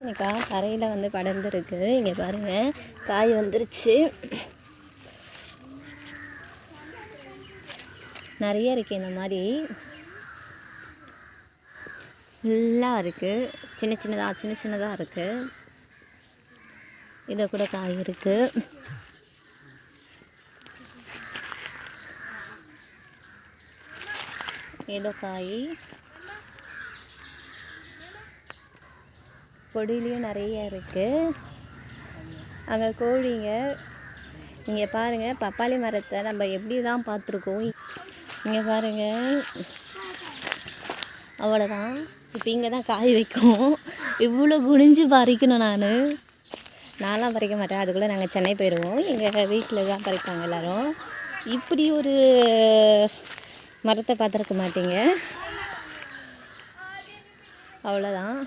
பூசணிக்கா தரையில் வந்து படர்ந்துருக்கு. இங்கே பாருங்கள் காய் வந்துருச்சு. நிறைய இருக்குது இந்த மாதிரி. ஃபுல்லாக இருக்குது சின்ன சின்னதாக சின்ன சின்னதாக இருக்குது இதை கூட காய் இருக்குது ஏதோ காய். கொடியிலையும் நிறைய இருக்குது அங்கே கோழிங்க இங்கே பாருங்கள் பப்பாளி மரத்தை நம்ம எப்படி தான் பார்த்துருக்கோம். இங்கே பாருங்கள் அவ்வளோதான் இப்போ இங்கே தான் காய் வைக்கும். இவ்வளோ குனிஞ்சு பறிக்கணும் நான். நான்லாம் பறிக்க மாட்டேன். அதுக்குள்ளே நாங்கள் சென்னை போயிடுவோம் எங்கள் வீட்டில் தான் பறிப்பாங்க எல்லோரும். இப்படி ஒரு மரத்தை பார்த்துருக்க மாட்டீங்க. அவ்வளோதான்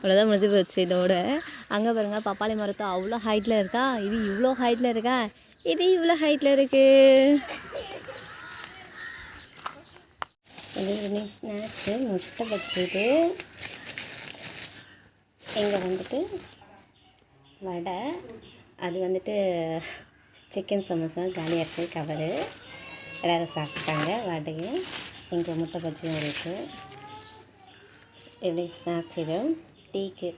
அவ்வளோதான் முடிஞ்சு போச்சு இதோட. அங்கே பாருங்கள் பப்பாளி மரத்தை அவ்வளோ ஹைட்டில் இருக்கா? இது இவ்வளோ ஹைட்டில் இருக்கா? இது இவ்வளோ ஹைட்டில் இருக்குது ஸ்நாக்ஸு முட்டை வச்சுது இங்கே வந்துட்டு வடை அது வந்துட்டு சிக்கன் சமோசா காலி அரிசி கவரு. எல்லோரும் சாப்பிட்டாங்க வடையும். இங்கே முட்டை பஜ்ஜியும் இருக்குது எப்படி ஸ்நாக்ஸ் இது? டீக்கு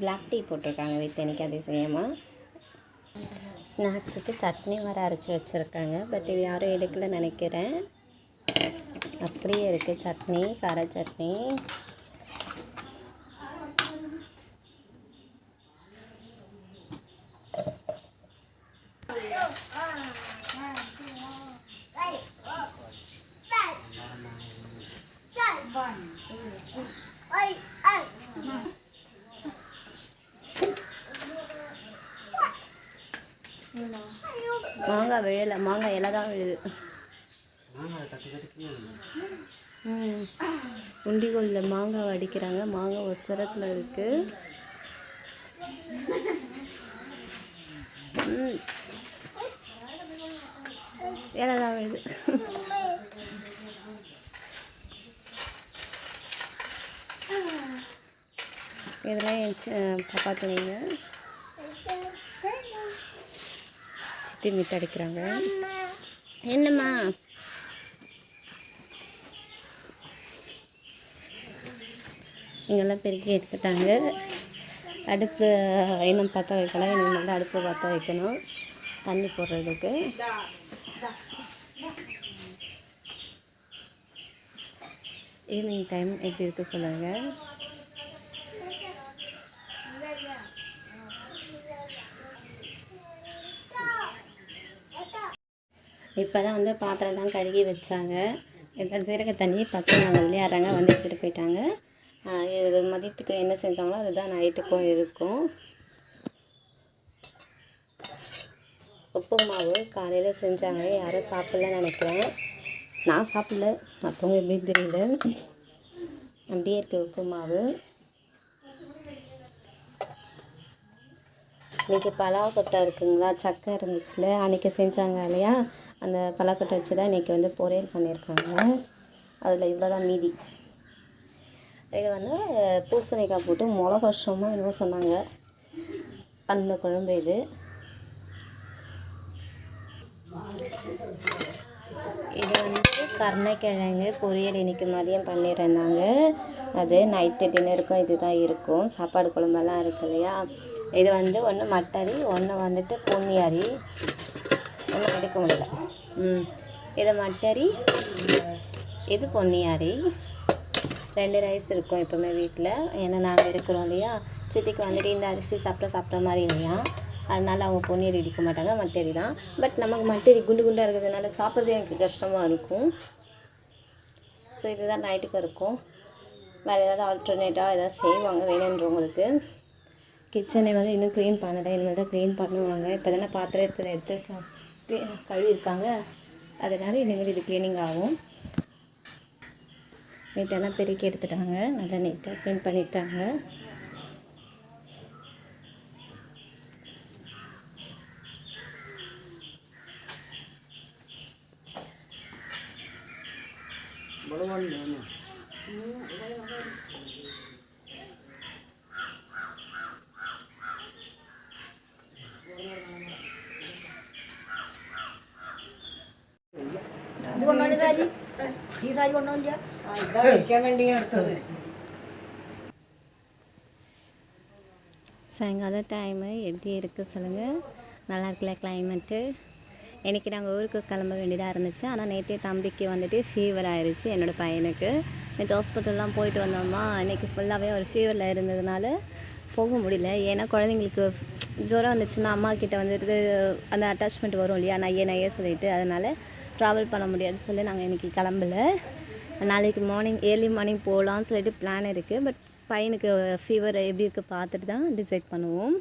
பிளாக் டீ போட்டிருக்காங்க வீட்டில் இன்றைக்கி அதிசயமாக ஸ்நாக்ஸுக்கு சட்னி வர அரைச்சி வச்சுருக்காங்க. பட் இது யாரும் எடுக்கலை நினைக்கிறேன். அப்படியே இருக்குது சட்னி கார சட்னி. மாங்காய் விழலை மாங்காய் இலை தான் விழுது ம். உண்டிகோலில் மாங்காய் அடிக்கிறாங்க மாங்காய் ஒசரத்தில் இருக்குது இலை தான் விழுது இதெல்லாம் என் பாப்பா துணிங்க. சித்தி மித்த அடிக்கிறாங்க. என்னம்மா? இங்கெல்லாம் பெருக்கி எடுத்துட்டாங்க. அடுப்பு இன்னும் பற்ற வைக்கலாம் இனிமேல் தான் அடுப்பு பற்ற வைக்கணும். தண்ணி போடுறதுக்கு. ஈவினிங் டைம் எப்படி இருக்கு சொல்லுங்கள் இப்போ தான் வந்து பாத்திரம்லாம் கழுகி வச்சாங்க. எல்லாம் சீரக தண்ணி பசங்க நாங்கள் விளையாடுறாங்க. வந்து எடுத்துகிட்டு போயிட்டாங்க. இது மதியத்துக்கு என்ன செஞ்சாங்களோ அதுதான் நைட்டுக்கும் இருக்கும். உப்பு மாவு காலையில் செஞ்சாங்க. யாரும் சாப்பிடலன்னு நினைக்கிறேன். நான் சாப்பிடல. மற்றவங்க எப்படின்னு தெரியல. அப்படியே இருக்குது உப்பு மாவு இன்றைக்கி பலாக்கொட்டை இருக்குங்களா? சக்கை இருந்துச்சுல. அன்றைக்கி செஞ்சாங்க இல்லையா? அந்த களைக்கட்டை வச்சு தான் இன்றைக்கி வந்து பொரியல் பண்ணியிருக்காங்க. அதில் இவ்வளோ தான் மீதி. இது வந்து பூசணிக்காய் போட்டு மிளகா விஷமோ என்னவோ சொன்னாங்க. அந்த குழம்பு இது. இது வந்து கருணைக்கிழங்கு பொரியல் இன்றைக்கி மதியம் பண்ணியிருந்தாங்க. அது நைட்டு டின்னருக்கும் இது தான் இருக்கும். சாப்பாடு குழம்பெல்லாம் இருக்கு இல்லையா? இது வந்து ஒன்று மட்டரி ஒன்று வந்துட்டு பொன்னியரி ஒன்றும் எடுக்க முடியல. ம். இது மட்டரி இது பொன்னியாரி ரெண்டு ரைஸ் இருக்கும் எப்போவுமே வீட்டில் ஏன்னா நாங்கள் இருக்கிறோம் இல்லையா? சித்திக்கு வந்துட்டு இந்த அரிசி சாப்பிட்டா சாப்பிட்ற மாதிரி இல்லையா? அதனால் அவங்க பொன்னியரி இடிக்க மாட்டாங்க மட்டரி தான். பட் நமக்கு மட்டரி குண்டு குண்டாக இருக்கிறதுனால சாப்பிட்றது எனக்கு கஷ்டமாக இருக்கும். ஸோ இதுதான் நைட்டுக்கு இருக்கும். வேறு ஏதாவது ஆல்டர்னேட்டாக ஏதாவது செய்வாங்க வேணுன்றவங்களுக்கு கிச்சனை வந்து இன்னும் க்ளீன் பண்ணலை. இனிமேல் தான் க்ளீன் பண்ணுவாங்க. இப்போ தானே பாத்திரத்தில் எடுத்து கழுவிருக்காங்க அதனால் இனிமேல் இது க்ளீனிங் ஆகும். நீட்டெல்லாம் பெருக்கி எடுத்துட்டாங்க. நல்லா நீட்டாக க்ளீன் பண்ணிட்டாங்க. സാരി കൊണ്ടുപോയില്ല ആ, ഇതാ വെക്കാൻ വേണ്ടി ഞാൻ എടുത്തത് சாயங்காலம் டைமு எப்படி இருக்குது சொல்லுங்கள் நல்லா இருக்குல்ல கிளைமேட்டு இன்றைக்கி நாங்கள் ஊருக்கு கிளம்ப வேண்டியதாக இருந்துச்சு ஆனால் நேற்றே தம்பிக்கு வந்துட்டு ஃபீவர் ஆயிடுச்சு என்னோடய பையனுக்கு நேற்று ஹாஸ்பிட்டல்லாம் போயிட்டு வந்தோமா இன்றைக்கி ஃபுல்லாகவே ஒரு ஃபீவரில் இருந்ததுனால போக முடியல ஏன்னா குழந்தைங்களுக்கு ஜுரம் வந்துச்சுன்னா அம்மா கிட்ட வந்துட்டு அந்த அட்டாச்மெண்ட் வரும் இல்லையா நையே நையே சொல்லிட்டு அதனால் ட்ராவல் பண்ண முடியாது சொல்லி நாங்கள் இன்றைக்கி கிளம்பல. நாளைக்கு மார்னிங் ஏர்லி மார்னிங் போகலான்னு சொல்லிட்டு பிளான் இருக்குது பட் பையனுக்கு ஃபீவர் எப்படி இருக்குது பார்த்துட்டு தான் டிசைட் பண்ணுவோம்.